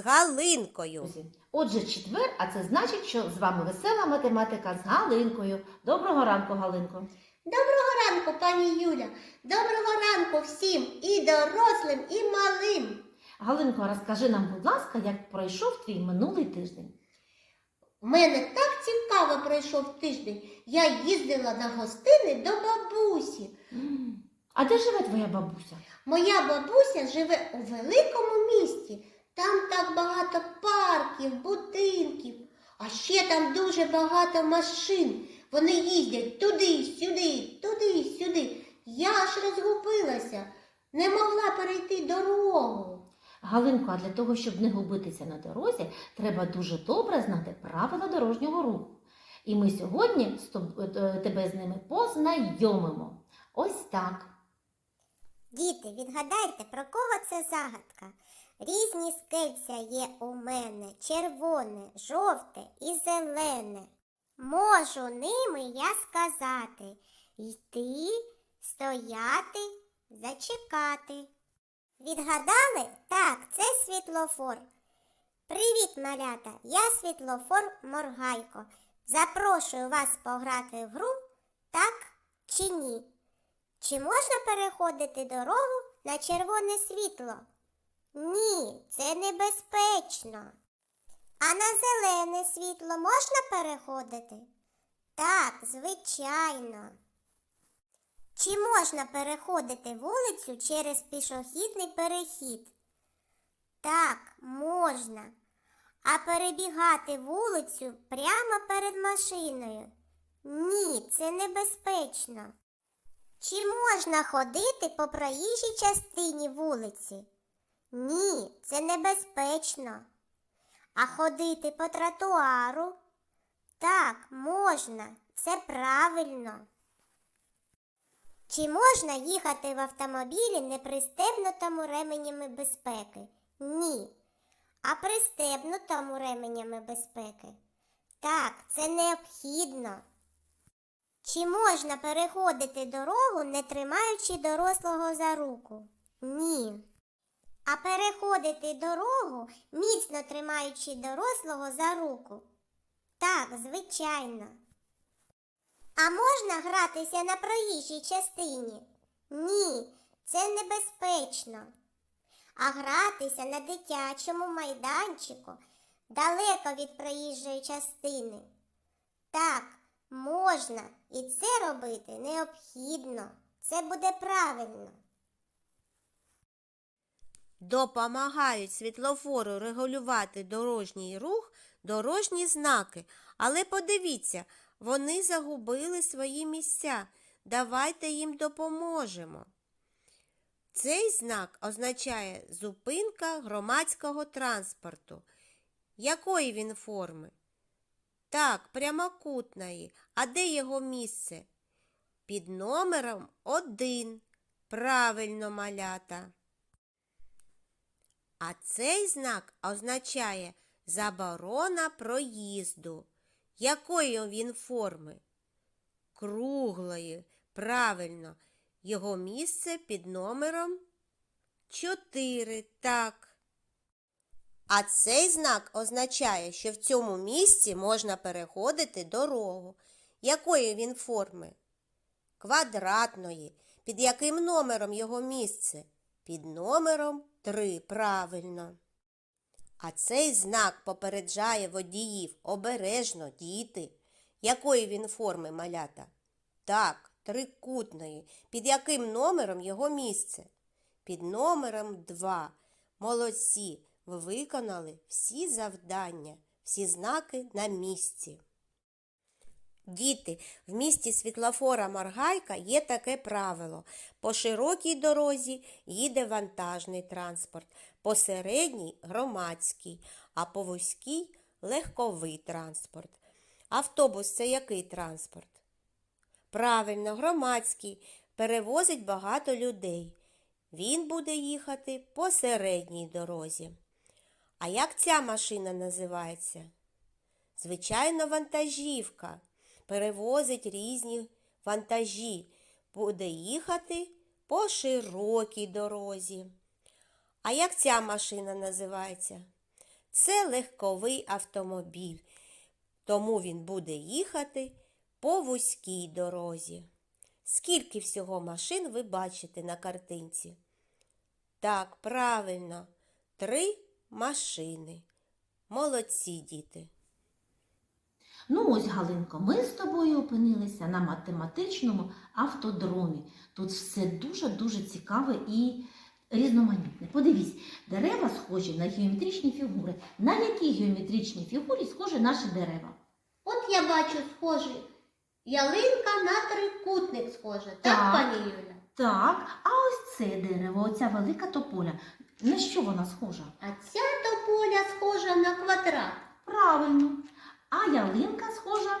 Галинкою. Отже, четвер, а це значить, що з вами весела математика з Галинкою. Доброго ранку, Галинко. Доброго ранку, пані Юля. Доброго ранку всім і дорослим, і малим. Галинко, розкажи нам, будь ласка, як пройшов твій минулий тиждень. У мене так цікаво пройшов тиждень. Я їздила на гостини до бабусі. А де живе твоя бабуся? Моя бабуся живе у великому місті. Там так багато парків, будинків, а ще там дуже багато машин. Вони їздять туди, сюди, туди, сюди. Я аж розгубилася, не могла перейти дорогу. Галинко, а для того, щоб не губитися на дорозі, треба дуже добре знати правила дорожнього руху. І ми сьогодні тоб- е, тебе з ними познайомимо. Ось так. Діти, відгадайте, про кого це загадка? Різні скельця є у мене червоне, жовте і зелене. Можу ними я сказати йти, стояти, зачекати. Відгадали? Так, це світлофор. Привіт, малята! Я світлофор Моргайко. Запрошую вас пограти в гру, так чи ні? Чи можна переходити дорогу на червоне світло? Ні, це небезпечно. А на зелене світло можна переходити? Так, звичайно. Чи можна переходити вулицю через пішохідний перехід? Так, можна. А перебігати вулицю прямо перед машиною? Ні, це небезпечно. Чи можна ходити по проїжджій частині вулиці? Ні, це небезпечно. А ходити по тротуару? Так, можна, це правильно. Чи можна їхати в автомобілі не пристебнутому ременями безпеки? Ні. А пристебнутому ременями безпеки? Так, це необхідно. Чи можна переходити дорогу, не тримаючи дорослого за руку? Ні. А переходити дорогу, міцно тримаючи дорослого за руку? Так, звичайно. А можна гратися на проїжджій частині? Ні, це небезпечно. А гратися на дитячому майданчику далеко від проїжджої частини? Так, можна, і це робити необхідно. Це буде правильно. Допомагають світлофору регулювати дорожній рух дорожні знаки. Але подивіться, вони загубили свої місця. Давайте їм допоможемо. Цей знак означає зупинка громадського транспорту. Якої він форми? Так, прямокутної. А де його місце? Під номером 1. Правильно малята. А цей знак означає заборона проїзду. Якої він форми? Круглої. Правильно. Його місце під номером 4. Так. А цей знак означає, що в цьому місці можна переходити дорогу. Якої він форми? Квадратної. Під яким номером його місце? Під номером 3. Правильно. А цей знак попереджає водіїв обережно, діти. Якої він форми малята? Так, трикутної. Під яким номером його місце? Під номером 2. Молодці. Ви виконали всі завдання, всі знаки на місці. Діти, в місті світлофора Маргайка є таке правило. По широкій дорозі їде вантажний транспорт, по середній громадський, а по вузькій легковий транспорт. Автобус це який транспорт? Правильно, громадський, перевозить багато людей. Він буде їхати по середній дорозі. А як ця машина називається? Звичайно, вантажівка. Перевозить різні вантажі. Буде їхати по широкій дорозі. А як ця машина називається? Це легковий автомобіль, тому він буде їхати по вузькій дорозі. Скільки всього машин ви бачите на картинці? Так, правильно, три машини. Молодці діти. Ну ось, Галинко, ми з тобою опинилися на математичному автодромі. Тут все дуже-дуже цікаве і різноманітне. Подивись, дерева схожі на геометричні фігури. На які геометричні фігурі схожі наші дерева? От я бачу схожий. Ялинка на трикутник схожа, так, Так. пані Юля? Так, а ось це дерево, оця велика тополя. На що вона схожа? А ця тополя схожа на квадрат, Правильно. А ялинка схожа?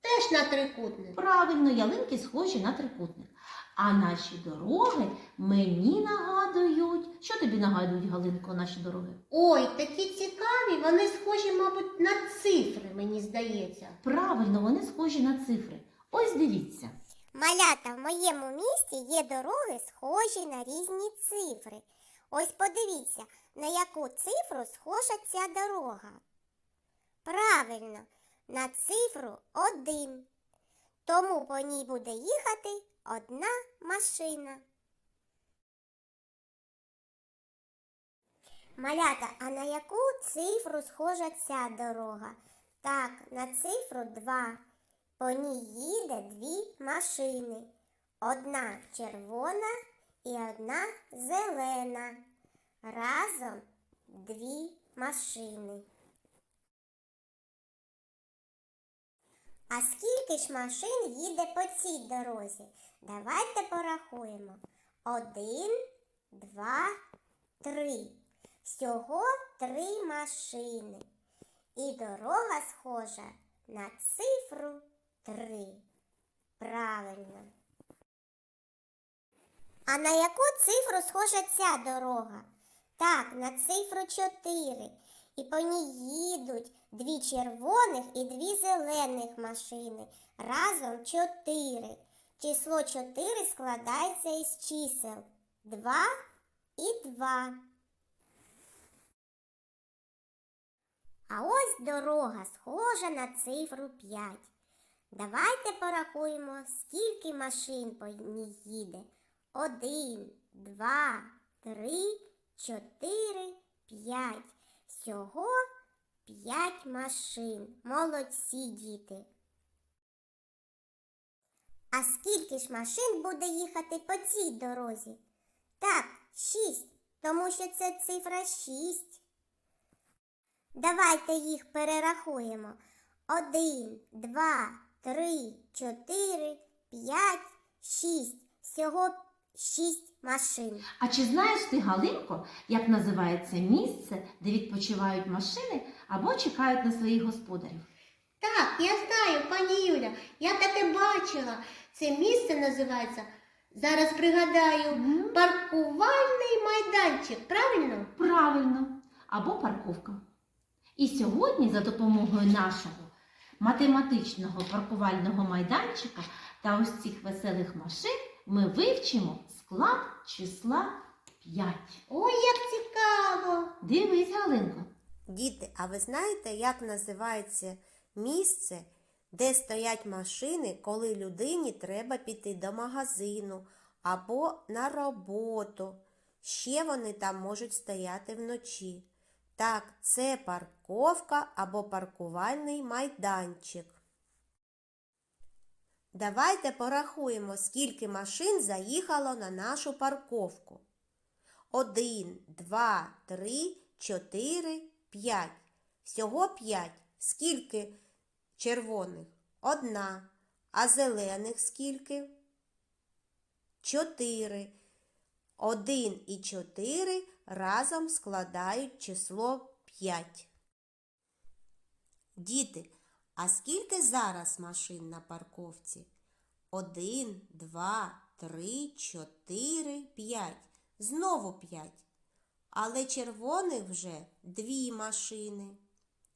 теж на трикутник. Правильно, ялинки схожі на трикутник. А наші дороги мені нагадують. Що тобі нагадують, Галинко, наші дороги? Ой, такі цікаві, вони схожі, мабуть, на цифри, мені здається. Правильно, вони схожі на цифри. Ось дивіться. Малята, в моєму місті є дороги, схожі на різні цифри. Ось подивіться, на яку цифру схожа ця дорога. Правильно, на цифру один. Тому по ній буде їхати одна машина. Малята, а на яку цифру схожа ця дорога? Так, на цифру 2. По ній їде дві машини. Одна червона і одна зелена. Разом дві машини. А скільки ж машин їде по цій дорозі? Давайте порахуємо. Один, два, три. Всього три машини. І дорога схожа на цифру 3. Правильно. А на яку цифру схожа ця дорога? Так, на цифру 4. І по ній їдуть дві червоних і дві зелених машини. Разом 4. Число 4 складається із чисел 2 і 2. А ось дорога схожа на цифру 5. Давайте порахуємо, скільки машин по ній їде. Один, два, три, чотири, п'ять. Всього п'ять машин. Молодці діти. А скільки ж машин буде їхати по цій дорозі? Так, шість, тому що це цифра шість. Давайте їх перерахуємо. Один, два, три, чотири, п'ять, шість. Всього шість машин. А чи знаєш ти, Галинко, як називається місце, де відпочивають машини або чекають на своїх господарів? Так, я знаю, пані Юля, я таке бачила. Це місце називається, зараз пригадаю, паркувальний майданчик, правильно? Правильно, або парковка. І сьогодні за допомогою нашого математичного паркувального майданчика та ось цих веселих машин ми вивчимо склад числа 5. Ой, як цікаво! Дивись, Галинко. Діти, а ви знаєте, як називається місце, де стоять машини, коли людині треба піти до магазину або на роботу? Ще вони там можуть стояти вночі. Так, це парковка або паркувальний майданчик. Давайте порахуємо, скільки машин заїхало на нашу парковку. Один, два, три, чотири, п'ять. Всього п'ять. Скільки червоних? Одна. А зелених скільки? Чотири. Один і чотири разом складають число п'ять. Діти, а скільки зараз машин на парковці? Один, два, три, чотири, п'ять. Знову п'ять. Але червоних вже дві машини.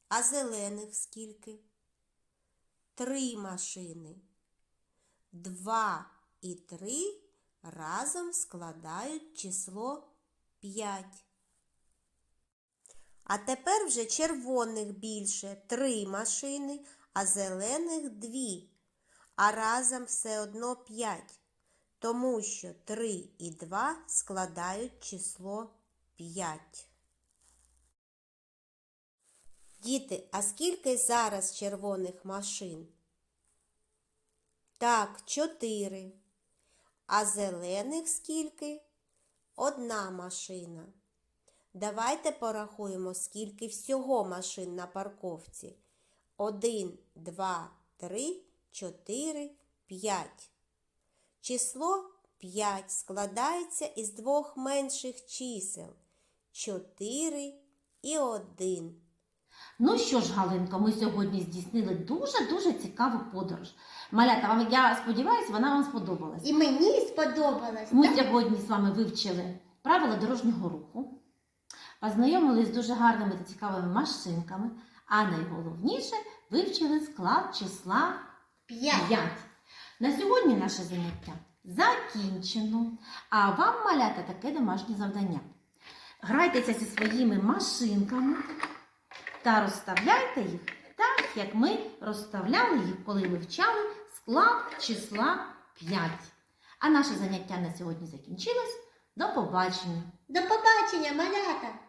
А зелених скільки? Три машини. Два і три разом складають число п'ять. А тепер вже червоних більше три машини, а зелених дві. А разом все одно п'ять. Тому що 3 і 2 складають число 5. Діти, а скільки зараз червоних машин? Так, 4. А зелених скільки? Одна машина. Давайте порахуємо, скільки всього машин на парковці. 1, 2, 3, 4, 5. Число 5 складається із двох менших чисел 4 і 1. Ну що ж, Галинко, ми сьогодні здійснили дуже-дуже цікаву подорож. Малята, вам, я сподіваюся, вона вам сподобалась. І мені сподобалось. Ми так? сьогодні з вами вивчили правила дорожнього руху, познайомились з дуже гарними та цікавими машинками, а найголовніше вивчили склад числа П'ять. 5. На сьогодні наше заняття закінчено. А вам, малята, таке домашнє завдання. Грайтеся зі своїми машинками та розставляйте їх так, як ми розставляли їх, коли вивчали склад числа 5. А наше заняття на сьогодні закінчилось. До побачення! До побачення, малята!